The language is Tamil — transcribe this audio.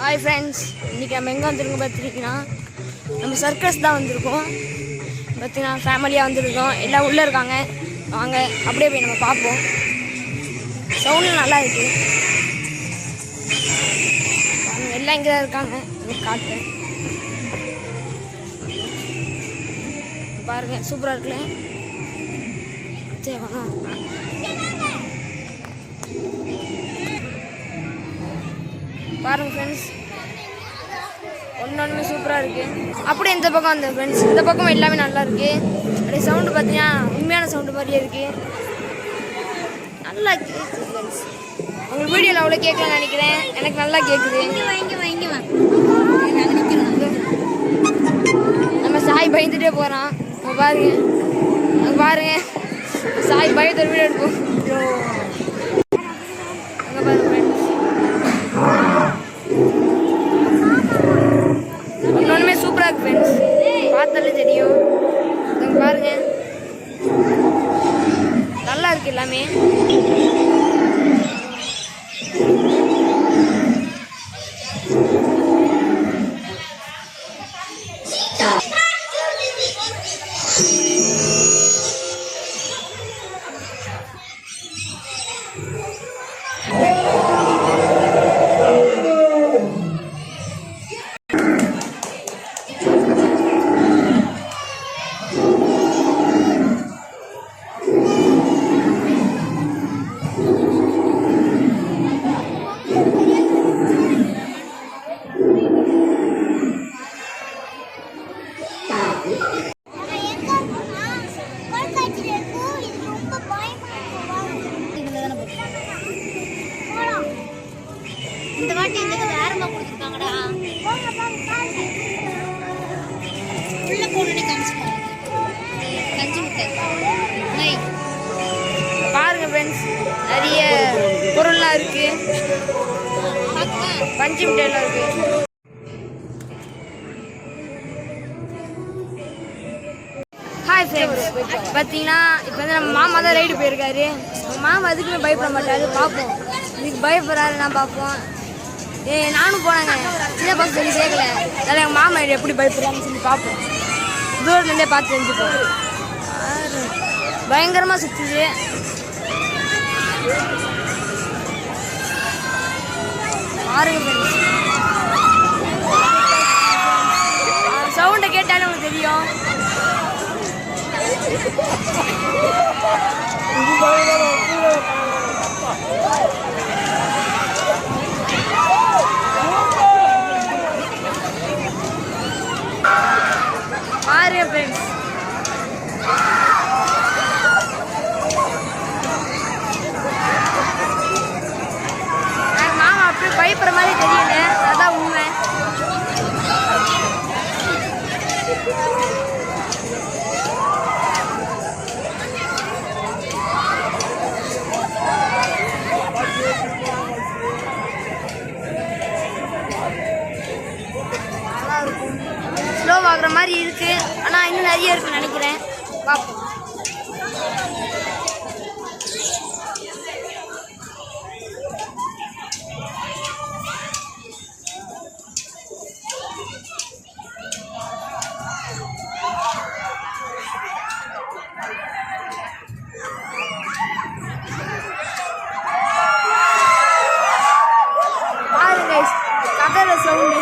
ஹாய் ஃப்ரெண்ட்ஸ் இன்றைக்கி நம்ம எங்கே வந்திருக்கோம் பார்த்துருக்கீங்கன்னா நம்ம சர்க்கஸ் தான் வந்திருக்கோம். பார்த்தீங்கன்னா ஃபேமிலியாக வந்திருக்கோம். எல்லாம் உள்ளே இருக்காங்க. வாங்க அப்படியே போய் நம்ம பார்ப்போம். சவுண்டு நல்லா இருக்கு. எல்லாம் இங்கே தான் இருக்காங்க. உங்களுக்கு காட்டுறேன். பாருங்க சூப்பராக இருக்குல்ல? சரி வாங்க. பாருங்க ஃப்ரெண்ட்ஸ் ஒன்று சூப்பராக இருக்கு. அப்படியே இந்த பக்கம் அந்த ஃப்ரெண்ட்ஸ் இந்த பக்கம் எல்லாமே நல்லா இருக்கு. அப்படியே சவுண்டு பார்த்தீங்கன்னா உண்மையான சவுண்டு மாதிரியே இருக்கு. நல்லா கேட்குது ஃப்ரெண்ட்ஸ் உங்களுக்கு வீடியோவில் அவ்வளோ கேட்கலன்னு நினைக்கிறேன். எனக்கு நல்லா கேட்குது வாங்கி வாங்கி வா நம்ம சாய் பயந்துட்டே போகிறான் பாருங்க. பாருங்க. சாய் பயத்தோட வீடியோ எடுப்போம் அங்கே பாருங்க ஃப்ரெண்ட்ஸ் இன்னொன்றுமே சூப்பராக இருக்கு ஃப்ரெண்ட்ஸ் பார்த்தாலே தெரியும் இங்க பாருங்க. நல்லா இருக்கு எல்லாமே. வாட்டி எங்களுக்கு வேறமா கொடுத்துருக்காங்கடா. உள்ள போனோடனே கஞ்சி. கஞ்சி மிட்டாய் நெய் பாருங்க ஃப்ரெண்ட்ஸ் நிறைய பொருள்லாம் இருக்கு. பஞ்சு மிட்டாயெல்லாம் இருக்கு. ஹாய் ஃப்ரெண்ட்ஸ் பார்த்தீங்கன்னா இப்போ வந்து நம்ம மாமா தான் ரைடு போயிருக்காரு. மாமா எதுக்குமே பயப்பட மாட்டாரு. பார்ப்போம் இதுக்கு பயப்படுறாரு நான் பார்ப்போம் ஏ நானும் போனேங்க. சின்ன பக்கம் சொல்லி கேட்கல அதில் எங்கள் மாமா எப்படி பயப்படுறாங்கன்னு சொல்லி பார்ப்போம். தூரத்துலேருந்தே பார்த்து தெரிஞ்சுப்போம். பயங்கரமாக சுற்றுது பாருங்க சவுண்டை கேட்டாலே உங்களுக்கு தெரியும் ஃப்ரெண்ட்ஸ் எனக்கு மாமா அப்படியே பயப்படுற மாதிரி தெரியல அதான் உண்மை நல்லா இருக்கும் ஸ்லோ ஆகுற மாதிரி இருக்கு. ஆனால் இன்னும் நிறைய இருக்குன்னு நினைக்கிறேன். பார்ப்போம் பாருங்க கதற சவுண்டு